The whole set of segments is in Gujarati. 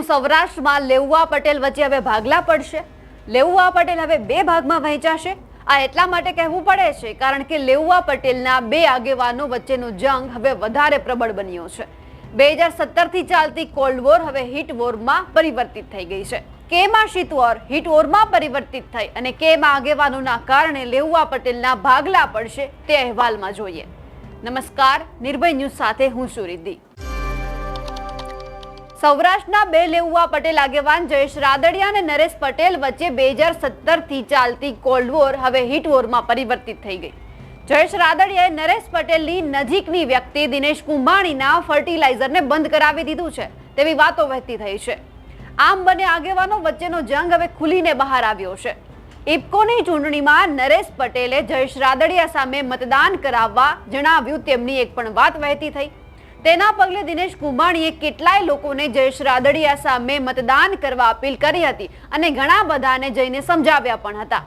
શું સૌરાષ્ટ્રમાં લેઉવા પટેલ વચ્ચે હવે ભાગલા પડશે. લેઉવા પટેલ હવે બે ભાગમાં વહેંચાશે. આ એટલા માટે કહેવું પડે છે, કારણ કે લેઉવા પટેલના બે આગેવાનો વચ્ચેનો જંગ હવે વધારે પ્રબળ બન્યો છે. બે હજાર સત્તરથી ચાલતી કોલ્ડ વોર હવે હીટ વોરમાં પરિવર્તિત થઈ ગઈ છે. કેમાં શીત વોર હીટ વોરમાં પરિવર્તિત થઈ અને કેમાં આગેવાનોના કારણે લેઉવા પટેલના ભાગલા પડશે તે અહેવાલમાં જોઈએ. નમસ્કાર, નિર્ભય ન્યૂઝ સાથે હું છું રિદ્ધિ. સૌરાષ્ટ્રના બે લેઉવા પટેલ આગેવાન જયેશ રાદડિયા અને નરેશ પટેલ વચ્ચે બે હજાર સત્તરથી ચાલતી કોલ્ડ વોર હવે હીટ વોરમાં પરિવર્તિત થઈ ગઈ. જયેશ રાદડિયાએ નરેશ પટેલની નજીકની વ્યક્તિ દિનેશ કુંભાણીના ફર્ટિલાઇઝરને બંધ કરાવી દીધું છે, તેવી વાતો વહેતી થઈ છે. આમ બંને આગેવાનો વચ્ચેનો જંગ હવે ખુલીને બહાર આવ્યો છે. ઇફકોની ચૂંટણીમાં નરેશ પટેલે જયેશ રાદડિયા સામે મતદાન કરાવવા જણાવ્યું, તેમની એક પણ વાત વહેતી થઈ. તેના પગલે દિનેશ કુંભાણીએ કેટલાય લોકોને જયેશ રાદડિયા સામે મતદાન કરવા અપીલ કરી હતી અને ઘણા બધાને જઈને સમજાવ્યા પણ હતા.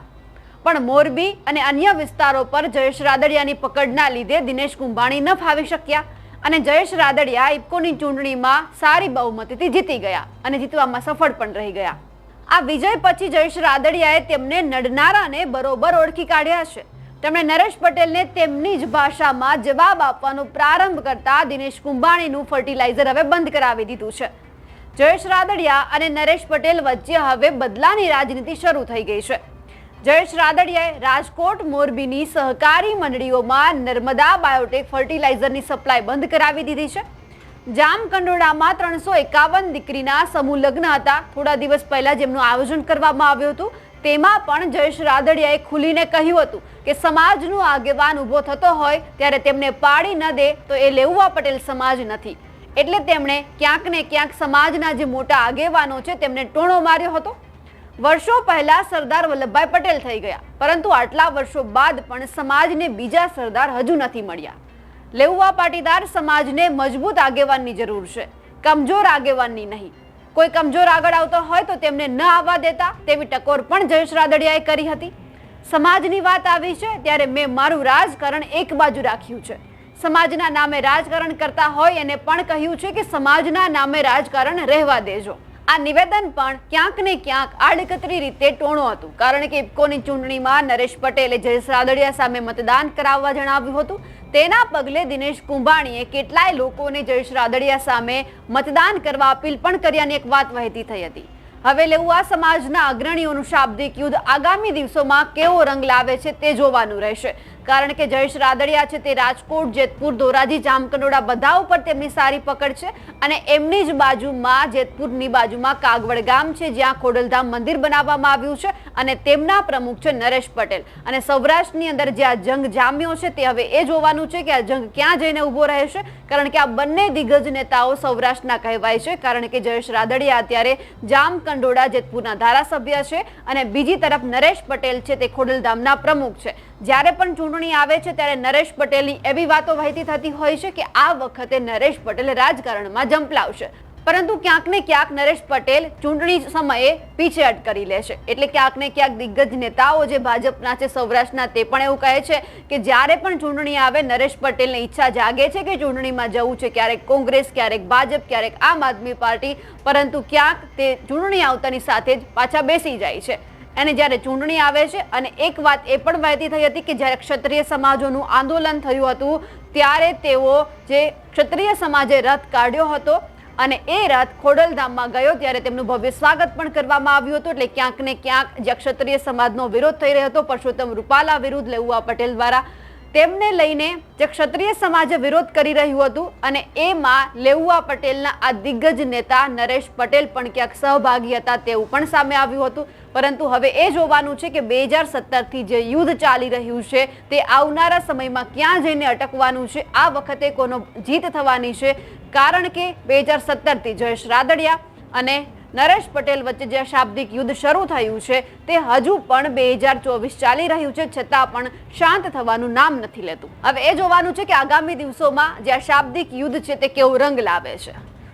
પણ મોરબી અને અન્ય વિસ્તારો પર જયેશ રાદડિયાની પકડના લીધે દિનેશ કુંભાણી ન ફાવી શક્યા અને જયેશ રાદડિયા ઇફકોની ચૂંટણીમાં સારી બહુમતીથી જીતી ગયા અને જીતવામાં સફળ પણ રહી ગયા. આ વિજય પછી જયેશ રાદડિયાએ તેમને નડનારાને બરોબર ઓળખી કાઢ્યા છે. તેમણે નરેશ પટેલને તેમની જ ભાષામાં જવાબ આપવાનો પ્રારંભ કરતા દિનેશ કુંભાણીનું ફર્ટિલાઇઝર હવે બંધ કરાવી દીધું છે. જયેશ રાદડિયા અને નરેશ પટેલ વચ્ચે હવે બદલાની રાજનીતિ શરૂ થઈ ગઈ છે. જયેશ રાદડિયાએ રાજકોટ મોરબીની સહકારી મંડળીઓમાં નર્મદા બાયોટેક ફર્ટિલાઇઝરની સપ્લાય બંધ કરાવી દીધી છે. જામકંડોળામાં ત્રણસો એકાવન દીકરીના સમૂહ લગ્ન હતા. થોડા દિવસ પહેલા જેમનું આયોજન કરવામાં આવ્યું હતું. તેમાં પણ જયેશ રાદડિયાએ ખુલીને કહ્યું હતું કે સમાજનું આગેવાન ઊભો થતો હોય ત્યારે તેમને પાડી ન દે તો એ લેઉવા પટેલ સમાજ નથી. એટલે તેમણે ક્યાંક ને ક્યાંક સમાજના જે મોટા આગેવાનો છે તેમને ટોણો માર્યો હતો. વર્ષો પહેલા સરદાર વલ્લભભાઈ પટેલ થઈ ગયા, પરંતુ આટલા વર્ષો બાદ પણ સમાજને બીજા સરદાર હજુ નથી મળ્યા. લેઉવા પાટીદાર સમાજને મજબૂત આગેવાનની જરૂર છે, કમજોર આગેવાનની નહીં. કોઈ કમજોર આગળ આવતો હોય તો તેમને ન આવવા દેતા. તેવી ટકોર પણ જયેશ રાદડિયાએ કરી હતી. સમાજની વાત આવી છે ત્યારે મેં મારું રાજકારણ એક બાજુ રાખ્યું છે. સમાજના નામે રાજકારણ કરતા હોય એને પણ કહ્યું છે કે સમાજના નામે રાજકારણ રહેવા દેજો. આ નિવેદન પણ ક્યાંક ને ક્યાંક આડકતરી રીતે ટોણું હતું. કારણ કે ઇફકોની ચૂંટણીમાં નરેશ પટેલે જયેશ રાદડિયા સામે મતદાન કરાવવા જણાવ્યું હતું. તેના પગલે દિનેશ કુંભાણીએ કેટલાય લોકોને જયેશ રાદડિયા સામે મતદાન કરવા અપીલ પણ કર્યાની એક વાત વહેતી થઈ હતી. હવે લેવું આ સમાજના અગ્રણીઓનું શાબ્દિક યુદ્ધ આગામી દિવસોમાં કેવો રંગ લાવે છે તે જોવાનું રહેશે. કારણ કે જયેશ રાદડિયા છે તે રાજકોટ, જેતપુર, ધોરાજી, જામકંડોળા બધા ઉપર તેમની સારી પકડ છે અને એમની જ બાજુમાં, જેતપુરની બાજુમાં કાગવડ ગામ છે, જ્યાં ખોડલધામ મંદિર બનાવવામાં આવ્યું છે અને તેમના પ્રમુખ છે નરેશ પટેલ. અને સૌરાષ્ટ્રની અંદર જે આ જંગ જામ્યો છે તે હવે એ જોવાનું છે કે આ જંગ ક્યાં જઈને ઊભો રહેશે, કારણ કે આ બંને દિગ્ગજ નેતાઓ સૌરાષ્ટ્રના કહેવાય છે, કારણ કે જયેશ રાદડિયા અત્યારે જામકંડોળા, જેતપુરના ધારાસભ્ય છે અને બીજી તરફ નરેશ પટેલ છે તે ખોડલધામના પ્રમુખ છે. જ્યારે પણ ચૂંટણી આવે છે ત્યારે નરેશ પટેલની એવી વાતો વહેતી થતી હોય છે કે આ વખતે નરેશ પટેલ રાજકારણમાં જંપલાવશે. પરંતુ ક્યાંક ને ક્યાંક નરેશ પટેલ ચૂંટણી સમયે પીછેહટ કરી લે છે. એટલે ક્યાંક ને ક્યાંક દિગ્ગજ નેતાઓ જે ભાજપના છે, સૌરાષ્ટ્રના, તે પણ એવું કહે છે કે જ્યારે પણ ચૂંટણી આવે, નરેશ પટેલની ઈચ્છા જાગે છે કે ચૂંટણીમાં જવું છે, ક્યારેક કોંગ્રેસ, ક્યારેક ભાજપ, ક્યારેક આમ આદમી પાર્ટી, પરંતુ ક્યાંક તે ચૂંટણી આવતાની સાથે જ પાછા બેસી જાય છે. અને જ્યારે ચૂંટણી આવે છે અને એક વાત એ પણ વહેતી થઈ હતી કે જ્યારે ક્ષત્રિય સમાજોનું આંદોલન થયું હતું, ત્યારે તેઓ જે ક્ષત્રિય સમાજે રથ કાઢ્યો હતો અને એ રથ ખોડલધામમાં ગયો ત્યારે તેમનું ભવ્ય સ્વાગત પણ કરવામાં આવ્યું હતું. એટલે ક્યાંક ને ક્યાંક જે ક્ષત્રિય સમાજનો વિરોધ થઈ રહ્યો હતો, પરસોત્તમ રૂપાલા વિરુદ્ધ લેઉવા પટેલ દ્વારા તેમને લઈને જે ક્ષત્રિય સમાજે વિરોધ કરી રહ્યું હતું અને એમાં લેવુઆ પટેલના આ દિગ્ગજ નેતા નરેશ પટેલ પણ ક્યાંક સહભાગી હતા તેવું પણ સામે આવ્યું હતું. પરંતુ હવે એ જોવાનું છે કે બે હજાર સત્તરથી જે યુદ્ધ ચાલી રહ્યું છે, તે આવનારા સમયમાં ક્યાં જઈને અટકવાનું છે? આ વખતે કોનો જીત થવાની છે? કારણ કે બે હજાર સત્તરથી જયેશ રાદડિયા અને નરેશ પટેલ વચ્ચે જે શાબ્દિક યુદ્ધ શરૂ થયું છે, તે હજુ પણ બે હજાર ચોવીસ ચાલી રહ્યું છે, છતાં પણ શાંત થવાનું નામ નથી લેતું. હવે એ જોવાનું છે કે આગામી દિવસોમાં જે શાબ્દિક યુદ્ધ છે, તે કેવો રંગ લાવે છે?